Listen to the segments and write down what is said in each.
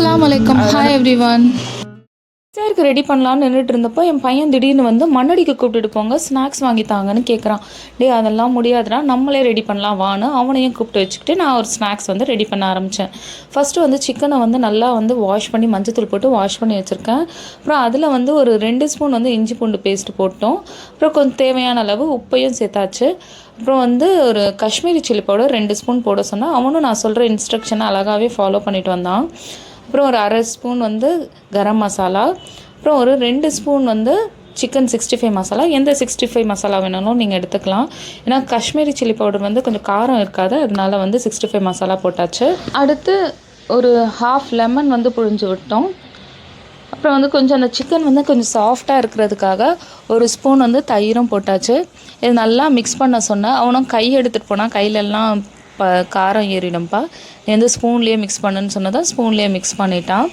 அஸ்ஸலாமு அலைக்கும் hi everyone சாருக்கு ரெடி பண்ணலான்னு நின்றுட்டு இருந்தப்போ என் பையன் திடீர்னு வந்து மண்ணடிக்கு கூப்பிட்டுட்டு போங்க ஸ்நாக்ஸ் வாங்கி தாங்கன்னு கேட்குறான் டேய் அதெல்லாம் முடியாதுடா நம்மளே ரெடி பண்ணலாம் வான்னு அவனையும் கூப்பிட்டு வச்சுக்கிட்டு நான் ஒரு ஸ்நாக்ஸ் வந்து ரெடி பண்ண ஆரம்பித்தேன் ஃபஸ்ட்டு வந்து சிக்கனை வந்து நல்லா வந்து வாஷ் பண்ணி மஞ்சத்தூள் போட்டு வாஷ் பண்ணி வச்சுருக்கேன். அப்புறம் அதில் வந்து ஒரு ரெண்டு ஸ்பூன் வந்து இஞ்சி பூண்டு பேஸ்ட் போட்டோம். அப்புறம் கொஞ்சம் தேவையான அளவு உப்பையும் சேர்த்தாச்சு. அப்புறம் வந்து ஒரு காஷ்மீரி சில்லி பவுடர் ரெண்டு ஸ்பூன் போட சொன்னேன் அவனும் நான் சொல்கிற இன்ஸ்ட்ரக்ஷனை அழகாகவே ஃபாலோ பண்ணிட்டு வந்தான். அப்புறம் ஒரு அரை ஸ்பூன் வந்து கரம் மசாலா அப்புறம் ஒரு ரெண்டு ஸ்பூன் வந்து சிக்கன் சிக்ஸ்டி ஃபைவ் மசாலா. எந்த சிக்ஸ்டி ஃபைவ் மசாலா வேணாலும் நீங்கள் எடுத்துக்கலாம். ஏன்னா காஷ்மீரி சில்லி பவுடர் வந்து கொஞ்சம் காரம் இருக்காது. அதனால வந்து சிக்ஸ்டி ஃபைவ் மசாலா போட்டாச்சு. அடுத்து ஒரு ஹாஃப் லெமன் வந்து புழிஞ்சு விட்டோம். அப்புறம் வந்து கொஞ்சம் அந்த சிக்கன் வந்து கொஞ்சம் சாஃப்டாக இருக்கிறதுக்காக ஒரு ஸ்பூன் வந்து தயிரும் போட்டாச்சு. இது நல்லா மிக்ஸ் பண்ண சொன்னேன். அவனும் கை எடுத்துகிட்டு போனால் கையிலெல்லாம் ப காரம் ஏறிடும்ப்பா. நீ வந்து ஸ்பூன்லேயே மிக்ஸ் பண்ணுன்னு சொன்னதான் ஸ்பூன்லேயே மிக்ஸ் பண்ணிட்டான்.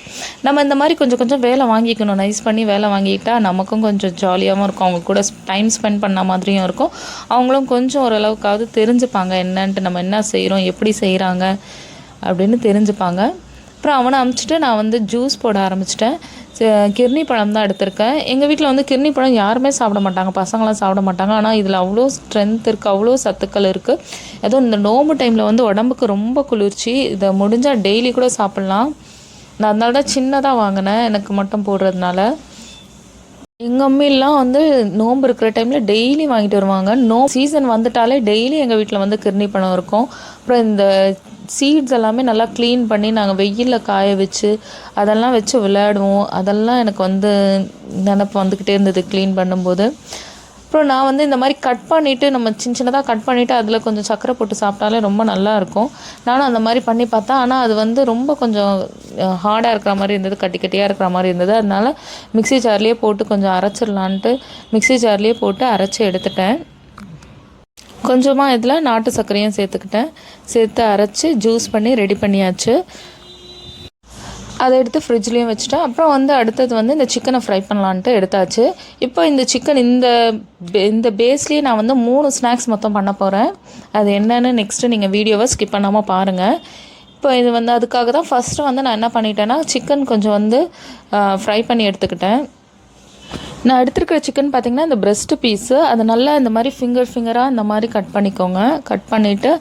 நம்ம இந்த மாதிரி கொஞ்சம் கொஞ்சம் வேலை வாங்கிக்கணும். நைஸ் பண்ணி வேலை வாங்கிக்கிட்டா நமக்கும் கொஞ்சம் ஜாலியாகவும் இருக்கும். அவங்க கூட டைம் ஸ்பெண்ட் பண்ண மாதிரியும் இருக்கும். அவங்களும் கொஞ்சம் ஓரளவுக்காவது தெரிஞ்சுப்பாங்க. என்னன்ட்டு நம்ம என்ன செய்கிறோம் எப்படி செய்கிறாங்க அப்படின்னு தெரிஞ்சுப்பாங்க. அப்புறம் அவனை அமுச்சிட்டு நான் வந்து ஜூஸ் போட ஆரம்பிச்சிட்டேன். கிர்னி பழம் தான் எடுத்திருக்கேன். எங்கள் வீட்டில் வந்து கிர்னி பழம் யாருமே சாப்பிட மாட்டாங்க. பசங்களாம் சாப்பிட மாட்டாங்க. ஆனால் இதில் அவ்வளோ ஸ்ட்ரென்த் இருக்குது அவ்வளோ சத்துக்கள் இருக்குது அதுவும் இந்த நோம்பு டைமில் வந்து உடம்புக்கு ரொம்ப குளிர்ச்சி. இதை முடிஞ்சால் டெய்லி கூட சாப்பிட்லாம். நான் அதனால தான் சின்னதாக வாங்கினேன். எனக்கு மட்டும் போடுறதுனால. எங்கள் அம்மிலாம் வந்து நோன்பு இருக்கிற டைமில் டெய்லி வாங்கிட்டு வருவாங்க. நோ சீசன் வந்துட்டாலே டெய்லி எங்கள் வீட்டில் வந்து கிர்னி பழம் இருக்கும். அப்புறம் இந்த சீட்ஸ் எல்லாமே நல்லா க்ளீன் பண்ணி நாங்கள் வெயிலில் காய வச்சு அதெல்லாம் வச்சு விளையாடுவோம். அதெல்லாம் எனக்கு வந்து நினப்பு வந்துக்கிட்டே இருந்தது க்ளீன் பண்ணும்போது. அப்புறம் நான் வந்து இந்த மாதிரி கட் பண்ணிவிட்டு நம்ம சின்ன சின்னதாக கட் பண்ணிவிட்டு அதில் கொஞ்சம் சர்க்கரை போட்டு சாப்பிட்டாலே ரொம்ப நல்லாயிருக்கும் நானும் அந்த மாதிரி பண்ணி பார்த்தேன். ஆனால் அது வந்து ரொம்ப கொஞ்சம் ஹார்டாக இருக்கிற மாதிரி இருந்தது கட்டி கட்டியாக இருக்கிற மாதிரி இருந்தது. அதனால மிக்ஸி ஜார்லேயே போட்டு கொஞ்சம் அரைச்சிடலான்ட்டு மிக்ஸி ஜார்லேயே போட்டு அரைச்சி எடுத்துட்டேன். கொஞ்சமாக இதில் நாட்டு சர்க்கரையும் சேர்த்துக்கிட்டேன். சேர்த்து அரைச்சி ஜூஸ் பண்ணி ரெடி பண்ணியாச்சு. அதை எடுத்து ஃப்ரிட்ஜ்லேயும் வச்சுட்டேன். அப்புறம் வந்து அடுத்தது வந்து இந்த சிக்கனை ஃப்ரை பண்ணலான்ட்டு எடுத்தாச்சு. இப்போ இந்த சிக்கன் இந்த பே- இந்த பேஸ்லேயே நான் வந்து மூணு ஸ்நாக்ஸ் மொத்தம் பண்ண போகிறேன் அது என்னென்னு நெக்ஸ்ட்டு நீங்கள் வீடியோவை ஸ்கிப் பண்ணாமல் பாருங்கள் இப்போ இது வந்து அதுக்காக தான் ஃபஸ்ட்டு வந்து நான் என்ன பண்ணிட்டேன்னா சிக்கன் கொஞ்சம் வந்து ஃப்ரை பண்ணி எடுத்துக்கிட்டேன். நான் எடுத்துருக்கிற சிக்கன் பார்த்திங்கன்னா இந்த breast பீஸு அது நல்லா இந்த மாதிரி ஃபிங்கர் ஃபிங்கராக இந்த மாதிரி கட் பண்ணிக்கோங்க. கட் பண்ணிவிட்டு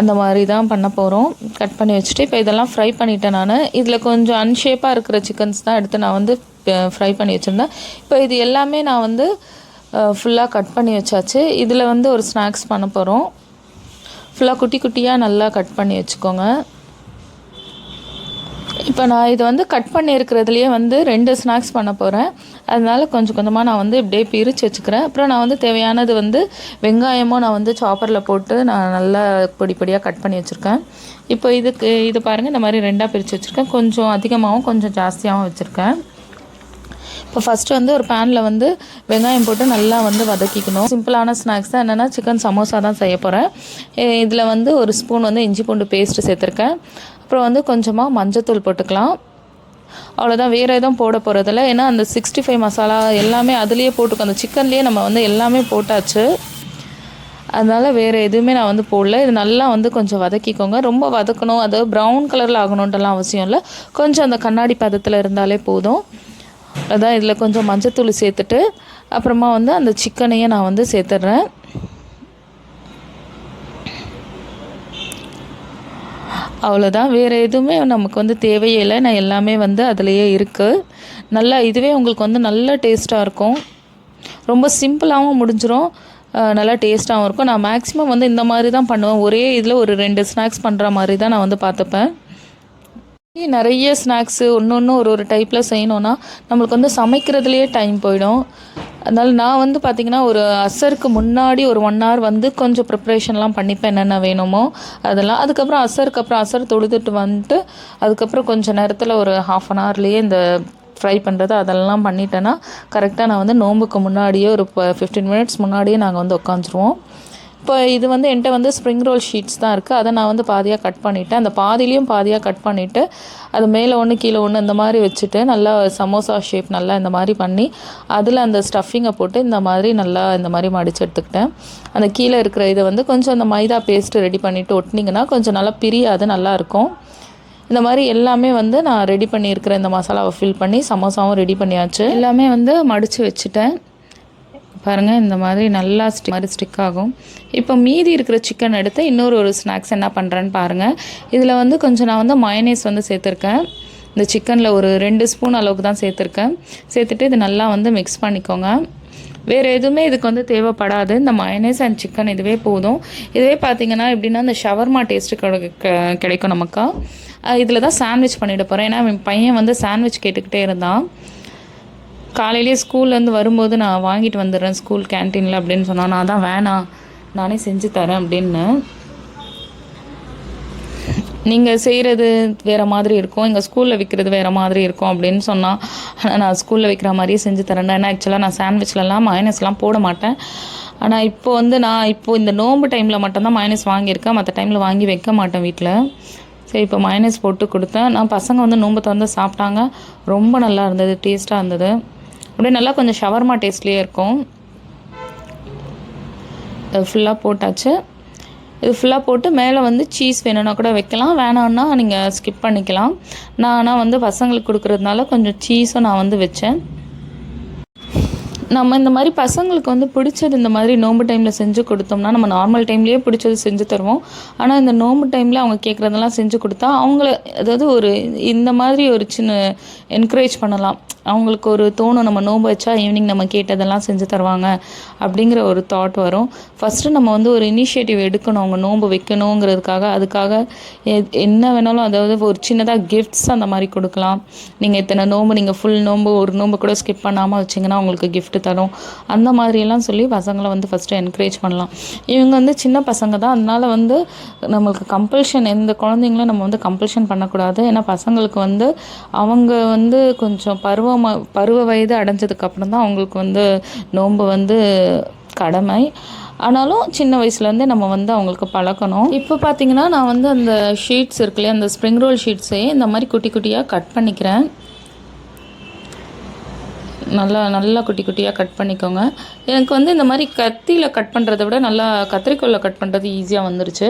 அந்த மாதிரி தான் பண்ண போகிறோம் கட் பண்ணி வச்சுட்டு இப்போ இதெல்லாம் ஃப்ரை பண்ணிட்டேன் நான். இதில் கொஞ்சம் அன்ஷேப்பாக இருக்கிற சிக்கன்ஸ் தான் எடுத்து நான் வந்து ஃப்ரை பண்ணி வச்சுருந்தேன். இப்போ இது எல்லாமே நான் வந்து ஃபுல்லாக கட் பண்ணி வச்சாச்சு. இதில் வந்து ஒரு ஸ்நாக்ஸ் பண்ண போகிறோம் ஃபுல்லாக குட்டி குட்டியாக நல்லா கட் பண்ணி வச்சுக்கோங்க. இப்போ நான் இது வந்து கட் பண்ணியிருக்கிறதுலையே வந்து ரெண்டு ஸ்நாக்ஸ் பண்ண போகிறேன் அதனால கொஞ்சம் கொஞ்சமாக நான் வந்து இப்படியே பிரித்து வச்சுக்கிறேன். அப்புறம் நான் வந்து தேவையானது வந்து வெங்காயமும் நான் வந்து சாப்பரில் போட்டு நான் நல்லா பொடி பொடியாக கட் பண்ணி வச்சுருக்கேன். இப்போ இதுக்கு இது பாருங்கள் இந்த மாதிரி ரெண்டாக பிரித்து வச்சுருக்கேன். கொஞ்சம் அதிகமாகவும் கொஞ்சம் ஜாஸ்தியாகவும் வச்சுருக்கேன். இப்போ ஃபஸ்ட்டு வந்து ஒரு பேனில் வந்து வெங்காயம் போட்டு நல்லா வந்து வதக்கிக்கணும். சிம்பிளான ஸ்நாக்ஸ் தான். என்னென்னா சிக்கன் சமோசா தான் செய்ய போகிறேன் இதில் வந்து ஒரு ஸ்பூன் வந்து இஞ்சி பூண்டு பேஸ்ட்டு சேர்த்துருக்கேன். அப்புறம் வந்து கொஞ்சமாக மஞ்சத்தூள் போட்டுக்கலாம். அவ்வளோதான் வேறு எதுவும் போட போகிறதில்ல ஏன்னா அந்த சிக்ஸ்டி ஃபைவ் மசாலா எல்லாமே அதுலேயே போட்டுக்கோ அந்த சிக்கன்லேயே நம்ம வந்து எல்லாமே போட்டாச்சு. அதனால் வேறு எதுவுமே நான் வந்து போடல. இது நல்லா வந்து கொஞ்சம் வதக்கிக்கோங்க. ரொம்ப வதக்கணும். அது ப்ரௌன் கலரில் ஆகணுன்ட்டுலாம் அவசியம் இல்லை. கொஞ்சம் அந்த கண்ணாடி பதத்தில் இருந்தாலே போதும். அதான் இதில் கொஞ்சம் மஞ்சத்தூள் சேர்த்துட்டு அப்புறமா வந்து அந்த சிக்கனையும் நான் வந்து சேர்த்துட்றேன் அவ்வளோதான் வேறு எதுவுமே நமக்கு வந்து தேவையே இல்லை நான் எல்லாமே வந்து அதுலேயே இருக்குது நல்லா இதுவே உங்களுக்கு வந்து நல்ல டேஸ்ட்டாக இருக்கும். ரொம்ப சிம்பிளாகவும் முடிஞ்சிடும் நல்லா டேஸ்ட்டாகவும் இருக்கும். நான் மேக்ஸிமம் வந்து இந்த மாதிரி தான் பண்ணுவேன். ஒரே இதில் ஒரு ரெண்டு ஸ்நாக்ஸ் பண்ணுற மாதிரி தான் நான் வந்து பார்த்துப்பேன். நிறைய ஸ்நாக்ஸு ஒன்று ஒன்று ஒரு ஒரு டைப்பில் செய்யணுன்னா நம்மளுக்கு வந்து சமைக்கிறதுலேயே டைம் போயிடும். அதனால் நான் வந்து பார்த்திங்கன்னா ஒரு அசருக்கு முன்னாடி ஒரு ஒன் ஹவர் வந்து கொஞ்சம் ப்ரிப்ரேஷன்லாம் பண்ணிப்பேன் என்னென்ன வேணுமோ அதெல்லாம். அதுக்கப்புறம் அசருக்கு அப்புறம் அசர் தொழுதுட்டு வந்துட்டு அதுக்கப்புறம் கொஞ்சம் நேரத்தில் ஒரு ஹாஃப் அன் ஹவர்லேயே இந்த ஃப்ரை பண்ணுறது அதெல்லாம் பண்ணிட்டேன்னா கரெக்டாக நான் வந்து நோம்புக்கு முன்னாடியே ஒரு ஃபிஃப்டீன் மினிட்ஸ் முன்னாடியே நாங்கள் வந்து உட்காந்துருவோம் இப்போ இது வந்து என்கிட்ட வந்து ஸ்ப்ரிங் ரோல் ஷீட்ஸ் தான் இருக்குது அதை நான் வந்து பாதியாக கட் பண்ணிவிட்டேன் அந்த பாதிலையும் பாதியாக கட் பண்ணிவிட்டு அது மேலே ஒன்று கீழே ஒன்று இந்த மாதிரி வச்சுட்டு நல்லா சமோசா ஷேப் நல்லா இந்த மாதிரி பண்ணி அதில் அந்த ஸ்டஃபிங்கை போட்டு இந்த மாதிரி நல்லா இந்த மாதிரி மடிச்சு எடுத்துக்கிட்டேன். அந்த கீழே இருக்கிற இதை வந்து கொஞ்சம் அந்த மைதா பேஸ்ட்டு ரெடி பண்ணிவிட்டு ஒட்டினீங்கன்னா கொஞ்சம் நல்லா பிரியாது நல்லாயிருக்கும் இந்த மாதிரி எல்லாமே வந்து நான் ரெடி பண்ணியிருக்கிற இந்த மசாலாவை ஃபில் பண்ணி சமோசாவும் ரெடி பண்ணியாச்சு. எல்லாமே வந்து மடித்து வச்சுட்டேன். பாருங்கள் இந்த மாதிரி நல்லா ஸ்டிக் மாதிரி ஸ்டிக் ஆகும். இப்போ மீதி இருக்கிற சிக்கன் எடுத்து இன்னொரு ஒரு ஸ்நாக்ஸ் என்ன பண்ணுறேன்னு பாருங்கள் இதில் வந்து கொஞ்சம் நான் வந்து மயனேஸ் வந்து சேர்த்துருக்கேன். இந்த சிக்கனில் ஒரு ரெண்டு ஸ்பூன் அளவுக்கு தான் சேர்த்துருக்கேன். சேர்த்துட்டு இது நல்லா வந்து மிக்ஸ் பண்ணிக்கோங்க. வேறு எதுவுமே இதுக்கு வந்து தேவைப்படாது. இந்த மயனேஸ் அண்ட் சிக்கன் இதுவே போதும். இதுவே பார்த்தீங்கன்னா எப்படின்னா இந்த ஷவர்மா டேஸ்ட்டு கிடைக்கும் நமக்கு. இதில் தான் சாண்ட்விச் பண்ணிட போகிறேன் ஏன்னா என் பையன் வந்து சாண்ட்விச் கேட்டுக்கிட்டே இருந்தான். காலையிலேயே ஸ்கூல்லேருந்து வரும்போது நான் வாங்கிட்டு வந்துடுறேன் ஸ்கூல் கேன்டீனில் அப்படின்னு சொன்னால் நான் தான் வேணாம் நானே செஞ்சு தரேன் அப்படின்னு. நீங்கள் செய்கிறது வேறு மாதிரி இருக்கும் எங்கள் ஸ்கூலில் விற்கிறது வேறு மாதிரி இருக்கும் அப்படின்னு சொன்னால் ஆனால் நான் ஸ்கூலில் விற்கிற மாதிரியே செஞ்சு தரேன். ஏன்னா ஆக்சுவலாக நான் சாண்ட்விச்லலாம் மயனஸ்லாம் போட மாட்டேன். ஆனால் இப்போ வந்து நான் இப்போது இந்த நோம்பு டைமில் மட்டும்தான் மைனஸ் வாங்கியிருக்கேன். மற்ற டைமில் வாங்கி வைக்க மாட்டேன் வீட்டில் சரி இப்போ மயனஸ் போட்டு கொடுத்தேன். நான் பசங்க வந்து நோம்பு திறந்து சாப்பிட்டாங்க. ரொம்ப நல்லா இருந்தது டேஸ்ட்டாக இருந்தது. அப்படியே நல்லா கொஞ்சம் ஷவர்மா டேஸ்ட்லேயே இருக்கும். ஃபுல்லாக போட்டாச்சு. இது ஃபுல்லாக போட்டு மேலே வந்து சீஸ் வேணும்னா கூட வைக்கலாம். வேணான்னா நீங்கள் ஸ்கிப் பண்ணிக்கலாம். நான் ஆனால் வந்து பசங்களுக்கு கொடுக்குறதுனால கொஞ்சம் சீஸும் நான் வந்து வச்சேன். நம்ம இந்த மாதிரி பசங்களுக்கு வந்து பிடிச்சது இந்த மாதிரி நோம்பு டைமில் செஞ்சு கொடுத்தோம்னா நம்ம நார்மல் டைம்லேயே பிடிச்சது செஞ்சு தருவோம். ஆனால் இந்த நோம்பு டைமில் அவங்க கேட்குறதெல்லாம் செஞ்சு கொடுத்தா அவங்கள அதாவது ஒரு இந்த மாதிரி ஒரு சின்ன என்கரேஜ் பண்ணலாம். அவங்களுக்கு ஒரு தோணும் நம்ம நோம்பு வச்சா ஈவினிங் நம்ம கேட்டதெல்லாம் செஞ்சு தருவாங்க அப்படிங்கிற ஒரு தாட் வரும். ஃபஸ்ட்டு நம்ம வந்து ஒரு இனிஷியேட்டிவ் எடுக்கணும் அவங்க நோம்பு வைக்கணுங்கிறதுக்காக அதுக்காக என்ன வேணாலும் அதாவது ஒரு சின்னதாக கிஃப்ட்ஸ் அந்த மாதிரி கொடுக்கலாம். நீங்கள் இத்தனை நோம்பு நீங்கள் ஃபுல் நோம்பு ஒரு நோம்பு கூட ஸ்கிப் பண்ணாமல் வச்சிங்கன்னா உங்களுக்கு கிஃப்ட் தரும். அந்த மாதிரியெல்லாம் சொல்லி பசங்களை வந்து ஃபஸ்ட்டு என்கரேஜ் பண்ணலாம். இவங்க வந்து சின்ன பசங்க தான். அதனால் வந்து நம்மளுக்கு கம்பல்ஷன் எந்த குழந்தைங்களும் நம்ம வந்து கம்பல்ஷன் பண்ணக்கூடாது. ஏன்னா பசங்களுக்கு வந்து அவங்க வந்து கொஞ்சம் பருவம் பருவ வயது அடைஞ்சதுக்கப்புறம் தான் அவங்களுக்கு வந்து நோன்பு வந்து கடமை. ஆனாலும் சின்ன வயசுலேருந்தே நம்ம வந்து அவங்களுக்கு பழக்கணும் இப்போ பார்த்தீங்கன்னா நான் வந்து அந்த ஷீட்ஸ் இருக்குல்லையே அந்த ஸ்ப்ரிங் ரோல் ஷீட்ஸே இந்த மாதிரி குட்டி குட்டியாக கட் பண்ணிக்கிறேன். நல்லா நல்லா குட்டி குட்டியாக கட் பண்ணிக்கோங்க. எனக்கு வந்து இந்த மாதிரி கத்தியில் கட் பண்ணுறத விட நல்லா கத்திரிக்கோலில் கட் பண்ணுறது ஈஸியாக வந்துருச்சு.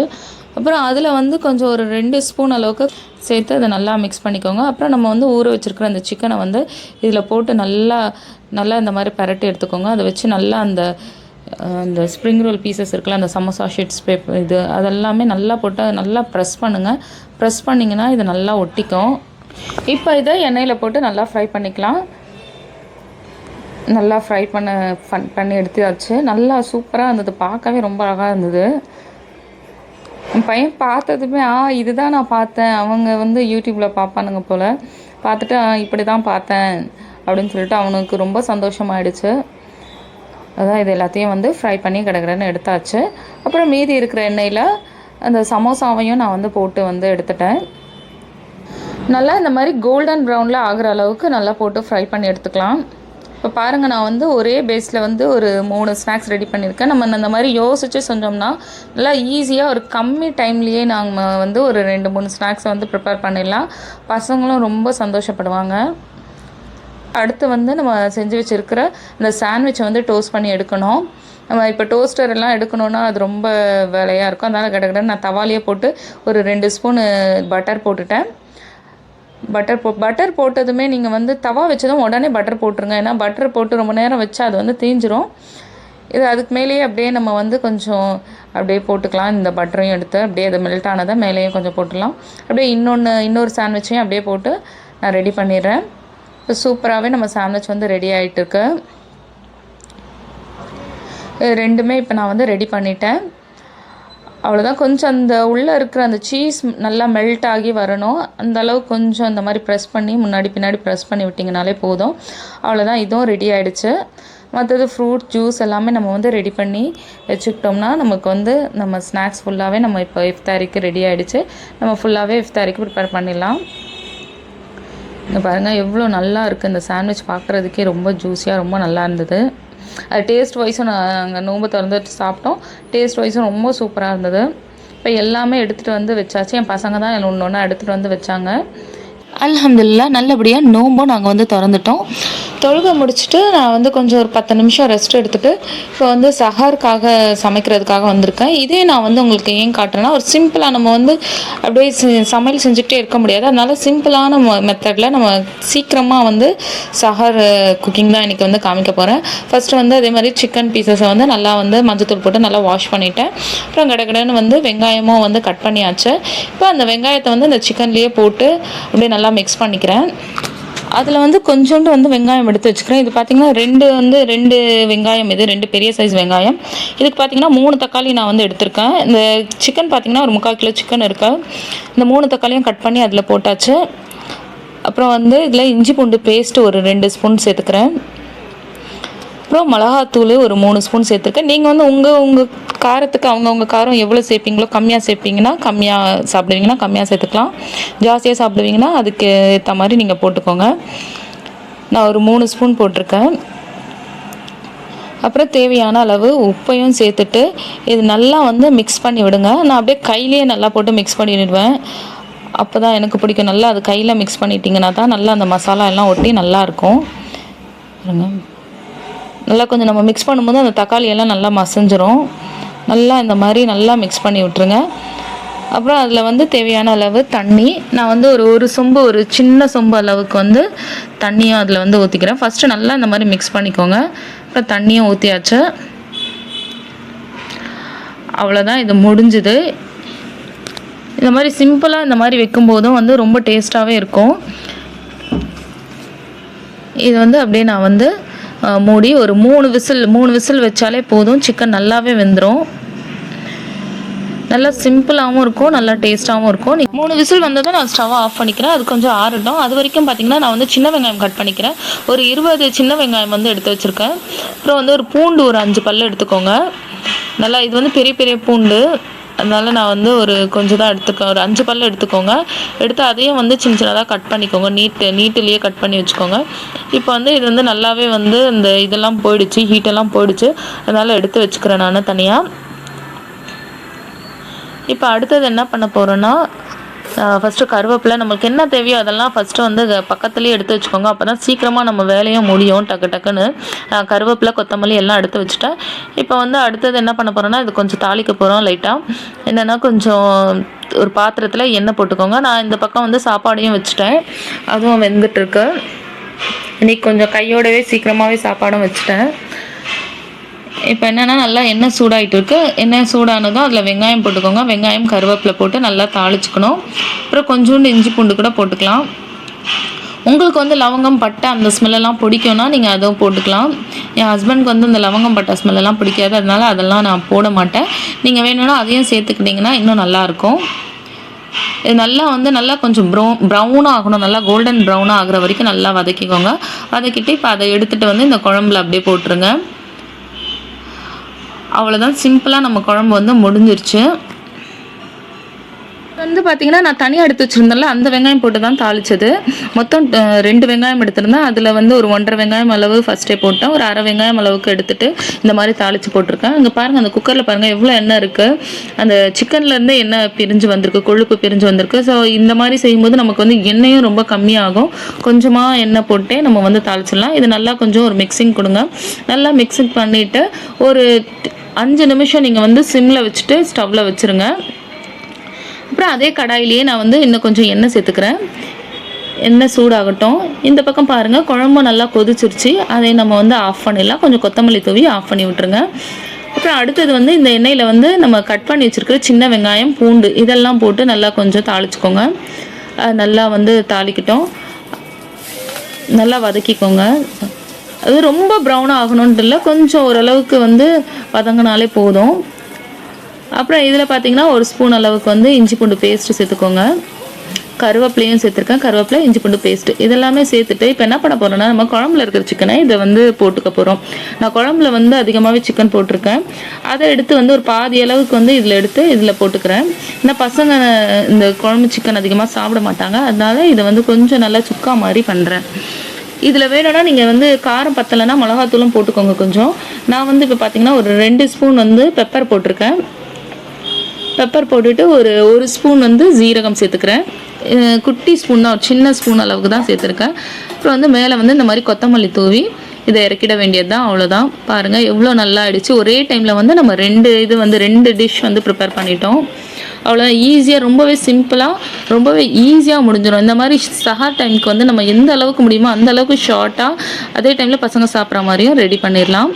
அப்புறம் அதில் வந்து கொஞ்சம் ஒரு ரெண்டு ஸ்பூன் அளவுக்கு சேர்த்து அதை நல்லா மிக்ஸ் பண்ணிக்கோங்க. அப்புறம் நம்ம வந்து ஊற வச்சுருக்கிற அந்த சிக்கனை வந்து இதில் போட்டு நல்லா நல்லா இந்த மாதிரி பரட்டி எடுத்துக்கோங்க. அதை வச்சு நல்லா அந்த இந்த ஸ்ப்ரிங் ரோல் பீசஸ் இருக்குல்ல அந்த சமோசா ஷீட்ஸ் பேப்பர் இது அதெல்லாமே நல்லா போட்டு நல்லா ப்ரெஸ் பண்ணுங்கள் ப்ரெஸ் பண்ணிங்கன்னா இது நல்லா ஒட்டிக்கும். இப்போ இதை எண்ணெயில் போட்டு நல்லா ஃப்ரை பண்ணிக்கலாம். நல்லா ஃப்ரை பண்ண ஃபன் பண்ணி எடுத்தாச்சு. நல்லா சூப்பராக இருந்தது. பார்க்கவே ரொம்ப அழகாக இருந்தது. என் பையன் பார்த்ததுமே ஆ இதுதான் நான் பார்த்தேன். அவங்க வந்து யூடியூப்பில் பார்ப்பானுங்க போல். பார்த்துட்டு இப்படி தான் பார்த்தேன். அப்படின்னு சொல்லிட்டு அவனுக்கு ரொம்ப சந்தோஷமாயிடுச்சு. அதான் இது எல்லாத்தையும் வந்து ஃப்ரை பண்ணி கிடக்கிறேன்னு எடுத்தாச்சு. அப்புறம் மீதி இருக்கிற எண்ணெயில் அந்த சமோசாவையும் நான் வந்து போட்டு வந்து எடுத்துட்டேன். நல்லா இந்த மாதிரி கோல்டன் ப்ரௌனில் ஆகிற அளவுக்கு நல்லா போட்டு ஃப்ரை பண்ணி எடுத்துக்கலாம். இப்போ பாருங்கள் நான் வந்து ஒரே பேஸில் வந்து ஒரு மூணு ஸ்நாக்ஸ் ரெடி பண்ணியிருக்கேன் நம்ம அந்த மாதிரி யோசித்து செஞ்சோம்னா நல்லா ஈஸியாக ஒரு கம்மி டைம்லேயே நாங்கள் வந்து ஒரு ரெண்டு மூணு ஸ்நாக்ஸை வந்து ப்ரிப்பேர் பண்ணிடலாம். பசங்களும் ரொம்ப சந்தோஷப்படுவாங்க. அடுத்து வந்து நம்ம செஞ்சு வச்சுருக்கிற இந்த சாண்ட்விச்சை வந்து டோஸ்ட் பண்ணி எடுக்கணும். நம்ம இப்போ டோஸ்டர் எல்லாம் எடுக்கணுன்னா அது ரொம்ப வேலையாக இருக்கும். அதனால் கிட்ட நான் தவாலியே போட்டு ஒரு ரெண்டு ஸ்பூனு பட்டர் போட்டுட்டேன். பட்டர் போ பட்டர் போட்டதுமே நீங்கள் வந்து தவா வச்சதும் உடனே பட்டர் போட்டுருங்க. ஏன்னா பட்டர் போட்டு ரொம்ப நேரம் வச்சா அது வந்து தீஞ்சிரும். இது அதுக்கு மேலேயே அப்படியே நம்ம வந்து கொஞ்சம் அப்படியே போட்டுக்கலாம். இந்த பட்டரையும் எடுத்து அப்படியே அது மெல்ட் ஆனதை மேலேயும் கொஞ்சம் போட்டுடலாம். அப்படியே இன்னொன்று இன்னொரு சாண்ட்விச்சையும் அப்படியே போட்டு நான் ரெடி பண்ணிடுறேன். இப்போ சூப்பராகவே நம்ம சாண்ட்விச் வந்து ரெடி ஆகிட்டுருக்கு இது ரெண்டுமே இப்போ நான் வந்து ரெடி பண்ணிட்டேன். அவ்வளோதான் கொஞ்சம் அந்த உள்ளே இருக்கிற அந்த சீஸ் நல்லா மெல்ட் ஆகி வரணும். அந்த அளவு கொஞ்சம் அந்த மாதிரி ப்ரெஸ் பண்ணி முன்னாடி பின்னாடி ப்ரெஸ் பண்ணி விட்டிங்கனாலே போதும். அவ்வளோதான் இதுவும் ரெடி ஆகிடுச்சு மற்றது ஃப்ரூட் ஜூஸ் எல்லாமே நம்ம வந்து ரெடி பண்ணி வச்சுக்கிட்டோம்னா நமக்கு வந்து நம்ம ஸ்நாக்ஸ் ஃபுல்லாகவே நம்ம இப்போ இஃப்தாரிக்கு ரெடி ஆகிடுச்சு நம்ம ஃபுல்லாகவே இஃப்தாரிக்கு ப்ரிப்பேர் பண்ணிடலாம். இங்கே பாருங்கள் எவ்வளோ நல்லா இருக்குது இந்த சாண்ட்விச் பார்க்குறதுக்கே ரொம்ப ஜூஸியாக ரொம்ப நல்லா இருந்தது. அது டேஸ்ட் வைஸும் நாங்கள் நோம்பு திறந்துட்டு சாப்பிட்டோம். டேஸ்ட் வைஸும் ரொம்ப சூப்பராக இருந்தது. இப்போ எல்லாமே எடுத்துகிட்டு வந்து வச்சாச்சு. என் பசங்க தான் ஒன்று ஒன்றா எடுத்துகிட்டு வந்து வச்சாங்க. அலமதுல்லா நல்லபடியாக நோம்பும் நாங்கள் வந்து திறந்துட்டோம். தொழுகை முடிச்சுட்டு நான் வந்து கொஞ்சம் ஒரு பத்து நிமிஷம் ரெஸ்ட் எடுத்துகிட்டு இப்போ வந்து சஹாருக்காக சமைக்கிறதுக்காக வந்திருக்கேன். இதே நான் வந்து உங்களுக்கு ஏன் காட்டுறேன்னா ஒரு சிம்பிளாக நம்ம வந்து அப்படியே சமையல் செஞ்சுக்கிட்டே இருக்க முடியாது. அதனால் சிம்பிளான மெத்தடில் நம்ம சீக்கிரமாக வந்து சஹார் குக்கிங் தான் இன்றைக்கி வந்து காமிக்க போகிறேன் ஃபஸ்ட்டு வந்து அதே மாதிரி சிக்கன் பீசஸை வந்து நல்லா வந்து மஞ்சத்தூள் போட்டு நல்லா வாஷ் பண்ணிவிட்டேன் அப்புறம் கடகடன்னு வந்து வெங்காயமும் வந்து கட் பண்ணியாச்சு. இப்போ அந்த வெங்காயத்தை வந்து அந்த சிக்கன்லேயே போட்டு அப்படியே நல்லா மிக்ஸ் பண்ணிக்கிறேன். அதில் வந்து கொஞ்சோண்டு வந்து வெங்காயம் எடுத்து வச்சுக்கிறேன். இது பார்த்தீங்கன்னா ரெண்டு வந்து ரெண்டு வெங்காயம் இது ரெண்டு பெரிய சைஸ் வெங்காயம். இதுக்கு பார்த்தீங்கன்னா மூணு தக்காளி நான் வந்து எடுத்திருக்கேன். இந்த சிக்கன் பார்த்தீங்கன்னா ஒரு முக்கால் கிலோ சிக்கன் இருக்கா. இந்த மூணு தக்காளியும் கட் பண்ணி அதில் போட்டாச்சு. அப்புறம் வந்து இதில் இஞ்சி பூண்டு பேஸ்ட்டு ஒரு ரெண்டு ஸ்பூன் சேர்த்துக்கிறேன் அப்புறம் மிளகாத்தூள் ஒரு மூணு ஸ்பூன் சேர்த்துருக்கேன். நீங்கள் வந்து உங்கள் உங்கள் காரத்துக்கு அவங்கவுங்க காரம் எவ்வளோ சேர்ப்பீங்களோ கம்மியாக சேர்ப்பீங்கன்னா கம்மியாக சாப்பிடுவீங்கன்னா கம்மியாக சேர்த்துக்கலாம். ஜாஸ்தியாக சாப்பிடுவீங்கன்னா அதுக்கு ஏற்ற மாதிரி நீங்கள் போட்டுக்கோங்க. நான் ஒரு மூணு ஸ்பூன் போட்டிருக்கேன். அப்புறம் தேவையான அளவு உப்பையும் சேர்த்துட்டு இது நல்லா வந்து மிக்ஸ் பண்ணி விடுங்க. நான் அப்படியே கையிலேயே நல்லா போட்டு மிக்ஸ் பண்ணிடுவேன். அப்போ தான் எனக்கு பிடிக்கும். நல்லா அது கையில் மிக்ஸ் பண்ணிட்டீங்கன்னா தான் நல்லா அந்த மசாலா எல்லாம் ஒட்டி நல்லாயிருக்கும் இருங்க நல்லா கொஞ்சம் நம்ம மிக்ஸ் பண்ணும்போது அந்த தக்காளி எல்லாம் நல்லா மசஞ்சிரும். நல்லா இந்த மாதிரி நல்லா மிக்ஸ் பண்ணி விட்டுருங்க. அப்புறம் அதில் வந்து தேவையான அளவு தண்ணி. நான் வந்து ஒரு ஒரு சொம்பு ஒரு சின்ன சொம்பு அளவுக்கு வந்து தண்ணியும் அதில் வந்து ஊற்றிக்கிறேன் ஃபஸ்ட்டு நல்லா இந்த மாதிரி மிக்ஸ் பண்ணிக்கோங்க. அப்புறம் தண்ணியும் ஊற்றியாச்சு அவ்வளோதான் இது முடிஞ்சுது. இந்த மாதிரி சிம்பிளாக இந்த மாதிரி வைக்கும்போதும் வந்து ரொம்ப டேஸ்ட்டாகவே இருக்கும். இது வந்து அப்படியே நான் வந்து மூடி ஒரு மூணு விசில் மூணு விசில் வச்சாலே போதும். சிக்கன் நல்லாவே வெந்துடும் நல்லா சிம்பிளாகவும் இருக்கும் நல்லா டேஸ்ட்டாகவும் இருக்கும். மூணு விசில் வந்ததும் நான் ஸ்டவ் ஆஃப் பண்ணிக்கிறேன். அது கொஞ்சம் ஆறட்டும். அது வரைக்கும் பார்த்தீங்கன்னா நான் வந்து சின்ன வெங்காயம் கட் பண்ணிக்கிறேன். ஒரு இருபது சின்ன வெங்காயம் வந்து எடுத்து வச்சுருக்கேன். அப்புறம் வந்து ஒரு பூண்டு ஒரு அஞ்சு பல்லு எடுத்துக்கோங்க. நல்லா இது வந்து பெரிய பெரிய பூண்டு. அதனால நான் வந்து ஒரு கொஞ்சம் தான் எடுத்துக்கேன் ஒரு அஞ்சு பல்லு எடுத்துக்கோங்க. எடுத்து அதையும் வந்து சின்ன சின்னதாக கட் பண்ணிக்கோங்க. நீட்டு நீட்டுலேயே கட் பண்ணி வச்சுக்கோங்க. இப்போ வந்து இது வந்து நல்லாவே வந்து இந்த இதெல்லாம் போயிடுச்சு ஹீட்டெல்லாம் போயிடுச்சு. அதனால் எடுத்து வச்சுக்கிறேன் நான் தனியாக இப்போ அடுத்தது என்ன பண்ண போகிறேன்னா ஃபஸ்ட்டு கருவேப்பிலை நம்மளுக்கு என்ன தேவையோ அதெல்லாம் ஃபஸ்ட்டு வந்து பக்கத்துலேயே எடுத்து வச்சுக்கோங்க. அப்போ தான் சீக்கிரமாக நம்ம வேலையும் முடியும் டக்கு டக்குன்னு. நான் கருவேப்பிலை கொத்தமல்லி எல்லாம் எடுத்து வச்சுட்டேன் இப்போ வந்து அடுத்தது என்ன பண்ண போகிறோன்னா இது கொஞ்சம் தாளிக்க போகிறோம் லைட்டாக என்னென்னா கொஞ்சம் ஒரு பாத்திரத்தில் எண்ணெய் போட்டுக்கோங்க. நான் இந்த பக்கம் வந்து சாப்பாடையும் வச்சுட்டேன். அதுவும் வெந்துட்டுருக்கு. இன்றைக்கி கொஞ்சம் கையோடவே சீக்கிரமாகவே சாப்பாடும் வச்சுட்டேன். இப்போ என்னென்னா நல்லா எண்ணெய் சூடாகிட்டு இருக்கு. எண்ணெய் சூடானதும் அதில் வெங்காயம் போட்டுக்கோங்க. வெங்காயம் கருவேப்பிலை போட்டு நல்லா தாளிச்சுக்கணும். அப்புறம் கொஞ்சோண்டு இஞ்சி பூண்டு கூட போட்டுக்கலாம். உங்களுக்கு வந்து லவங்கம் பட்டை அந்த ஸ்மெல்லெல்லாம் பிடிக்கும்னா நீங்கள் அதுவும் போட்டுக்கலாம். என் ஹஸ்பண்ட்க்கு வந்து இந்த லவங்கம் பட்டை ஸ்மெல்லெல்லாம் பிடிக்காது. அதனால அதெல்லாம் நான் போட மாட்டேன். நீங்கள் வேணும்னா அதையும் சேர்த்துக்கிட்டிங்கன்னா இன்னும் நல்லாயிருக்கும் இது நல்லா வந்து நல்லா கொஞ்சம் ப்ரௌன் ப்ரௌனாக ஆகணும். நல்லா கோல்டன் ப்ரௌனாக ஆகிற வரைக்கும் நல்லா வதக்கிக்கோங்க. வதக்கிட்டு இப்போ அதை எடுத்துகிட்டு வந்து இந்த குழம்புல அப்படியே போட்டுருங்க. அவ்வளோதான் சிம்பிளாக நம்ம குழம்பு வந்து முடிஞ்சிருச்சு. வந்து பார்த்தீங்கன்னா நான் தனியாக எடுத்து வச்சுருந்தேன்ல அந்த வெங்காயம் போட்டு தான் தாளிச்சது. மொத்தம் ரெண்டு வெங்காயம் எடுத்திருந்தேன். அதில் வந்து ஒரு ஒன்றரை வெங்காயம் அளவு ஃபஸ்ட்டே போட்டேன். ஒரு அரை வெங்காயம் அளவுக்கு எடுத்துட்டு இந்த மாதிரி தாளித்து போட்டிருக்கேன். இங்கே பாருங்கள் அந்த குக்கரில் பாருங்கள் எவ்வளோ எண்ணெய் இருக்குது அந்த சிக்கன்லேருந்து எண்ணெய் பிரிஞ்சு வந்திருக்கு கொழுப்பு பிரிஞ்சு வந்திருக்கு. ஸோ இந்த மாதிரி செய்யும்போது நமக்கு வந்து எண்ணெயும் ரொம்ப கம்மியாகும். கொஞ்சமாக எண்ணெய் போட்டே நம்ம வந்து தாளிச்சிடலாம். இது நல்லா கொஞ்சம் ஒரு மிக்சிங் கொடுங்க. நல்லா மிக்சிங் பண்ணிவிட்டு ஒரு அஞ்சு நிமிஷம் நீங்கள் வந்து சிம்மில் வச்சுட்டு ஸ்டவ்வில் வச்சுருங்க. அப்புறம் அதே கடாயிலேயே நான் வந்து இன்னும் கொஞ்சம் எண்ணெய் சேர்த்துக்கிறேன். எண்ணெய் சூடாகட்டும். இந்த பக்கம் பாருங்கள் குழம்பு நல்லா கொதிச்சிருச்சு. அதை நம்ம வந்து ஆஃப் பண்ணிடலாம். கொஞ்சம் கொத்தமல்லி தூவி ஆஃப் பண்ணி விட்டுருங்க. அப்புறம் அடுத்தது வந்து இந்த எண்ணெயில் வந்து நம்ம கட் பண்ணி வச்சுருக்கிற சின்ன வெங்காயம் பூண்டு இதெல்லாம் போட்டு நல்லா கொஞ்சம் தாளிச்சுக்கோங்க. நல்லா வந்து தாளிக்கட்டும். நல்லா வதக்கிக்கோங்க. அது ரொம்ப ப்ரௌனாக ஆகணுன்ட்டு இல்லை கொஞ்சம் ஓரளவுக்கு வந்து வதங்கினாலே போதும். அப்புறம் இதில் பார்த்தீங்கன்னா ஒரு ஸ்பூன் அளவுக்கு வந்து இஞ்சி பூண்டு பேஸ்ட்டு சேர்த்துக்கோங்க. கருவேப்பிலையும் சேர்த்துருக்கேன். கருவேப்பிலை இஞ்சி பூண்டு பேஸ்ட்டு இதெல்லாமே சேர்த்துட்டு இப்போ என்ன பண்ண போகிறோம்னா நம்ம குழம்புல இருக்கிற சிக்கனை இதை வந்து போட்டுக்க போகிறோம் நான் குழம்புல வந்து அதிகமாகவே சிக்கன் போட்டிருக்கேன். அதை எடுத்து வந்து ஒரு பாதி அளவுக்கு வந்து இதில் எடுத்து இதில் போட்டுக்கிறேன். ஏன்னா பசங்க இந்த குழம்பு சிக்கன் அதிகமாக சாப்பிட மாட்டாங்க. அதனால இதை வந்து கொஞ்சம் நல்லா சுக்கா மாதிரி பண்ணுறேன் இதில் வேணும்னா நீங்கள் வந்து காரம் பத்தலைன்னா மிளகாத்தூளும் போட்டுக்கோங்க கொஞ்சம். நான் வந்து இப்போ பார்த்தீங்கன்னா ஒரு ரெண்டு ஸ்பூன் வந்து பெப்பர் போட்டிருக்கேன். பெப்பர் போட்டுட்டு ஒரு ஒரு ஸ்பூன் வந்து ஜீரகம் சேர்த்துக்கிறேன். குட்டி ஸ்பூன் தான் ஒரு சின்ன ஸ்பூன் அளவுக்கு தான் சேர்த்துருக்கேன். அப்புறம் வந்து மேலே வந்து இந்த மாதிரி கொத்தமல்லி தூவி இதை இறக்கிட வேண்டியது தான் அவ்வளோதான் பாருங்கள் எவ்வளோ நல்லா ஆயிடுச்சு ஒரே டைமில் வந்து நம்ம ரெண்டு இது வந்து ரெண்டு டிஷ் வந்து ப்ரிப்பேர் பண்ணிட்டோம். அவ்வளோ ஈஸியாக ரொம்பவே சிம்பிளாக ரொம்பவே ஈஸியாக முடிஞ்சிடும். இந்த மாதிரி சஹார் டைமுக்கு வந்து நம்ம எந்த அளவுக்கு முடியுமோ அந்த அளவுக்கு ஷார்ட்டாக அதே டைமில் பசங்க சாப்பிட்ற மாதிரியும் ரெடி பண்ணிடலாம்.